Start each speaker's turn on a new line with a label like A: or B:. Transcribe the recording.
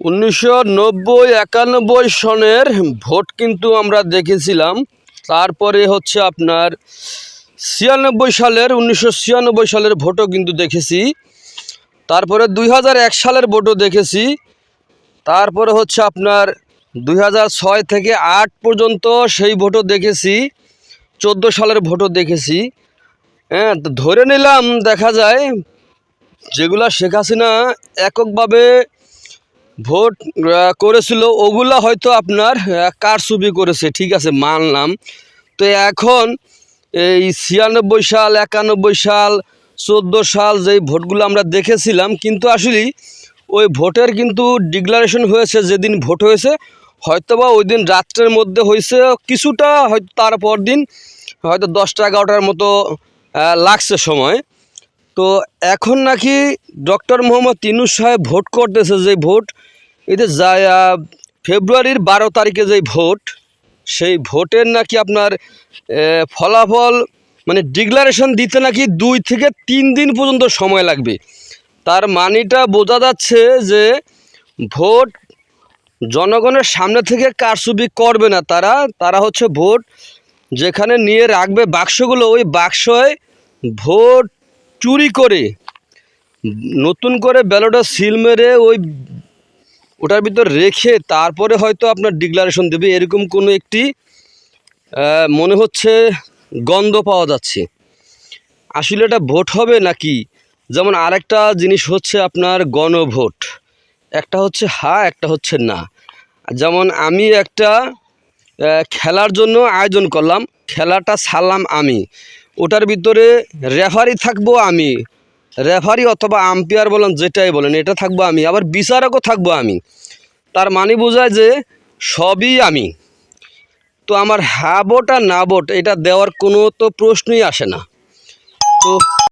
A: উনিশশো নব্বই একানব্বই সনের ভোট কিন্তু আমরা দেখেছিলাম। তারপরে হচ্ছে আপনার ছিয়ানব্বই সালের, উনিশশো ছিয়ানব্বই সালের ভোটও কিন্তু দেখেছি। তারপরে দুই হাজার এক সালের ভোটও দেখেছি। তারপরে হচ্ছে আপনার দুই ছয় থেকে আট পর্যন্ত সেই ভোটও দেখেছি। চোদ্দ সালের ভোটও দেখেছি। হ্যাঁ ধরে নিলাম, দেখা যায় যেগুলা শেখ হাসিনা এককভাবে ভোট করেছিল, ওগুলা হয়তো আপনার কারচুপি করেছে, ঠিক আছে, মানলাম। তো এখন এই ছিয়ানব্বই সাল, একানব্বই সাল, চোদ্দ সাল যেই ভোটগুলো আমরা দেখেছিলাম, কিন্তু আসলে ওই ভোটের কিন্তু ডিক্লারেশন হয়েছে, যেদিন ভোট হয়েছে, হয়তোবা ওই দিন রাত্রের মধ্যে হয়েছে, কিছুটা হয়তো তারপর দিন হয়তো দশটা, এগারোটার মতো লাগছে সময়। তো এখন নাকি ডক্টর মোহাম্মদ তিনুস সাহেব ভোট করতেছে যে ভোট এতে যা আহ, ফেব্রুয়ারির বারো তারিখে যে ভোট সেই ভোটের নাকি আপনার ফলাফল মানে ডিক্লারেশন দিতে নাকি দুই থেকে তিন দিন পর্যন্ত সময় লাগবে। তার মানেটা বোঝা যাচ্ছে যে ভোট জনগণের সামনে থেকে কারচুপি করবে না তারা তারা হচ্ছে ভোট যেখানে নিয়ে রাখবে বাক্সগুলো ওই বাক্সয় ভোট চুরি করে, নতুন করে ব্যালটে সিল মেরে ওই ওটার ভিতর রেখে তারপরে হয়তো আপনার ডিক্লারেশন দেবে। এরকম কোনো একটি মনে হচ্ছে গন্ধ পাওয়া যাচ্ছে। আসলে এটা ভোট হবে নাকি? যেমন আরেকটা জিনিস হচ্ছে আপনার গণভোট। একটা হচ্ছে হা একটা হচ্ছে না। যেমন আমি একটা খেলার জন্য আয়োজন করলাম, খেলাটা ছাড়লাম আমি। ওটার ভিতরে রেফারি থাকব আমি। রেফারি অথবা আম্পায়ার বলেন, যেটাই বলেন, এটা থাকব আমি। আবার বিচারকও থাকব আমি। তার মানে বোঝায় যে সবই আমি। তো আমার হ্যাঁ আর না বোট এটা দেওয়ার কোনো তো প্রশ্নই আসে না। তো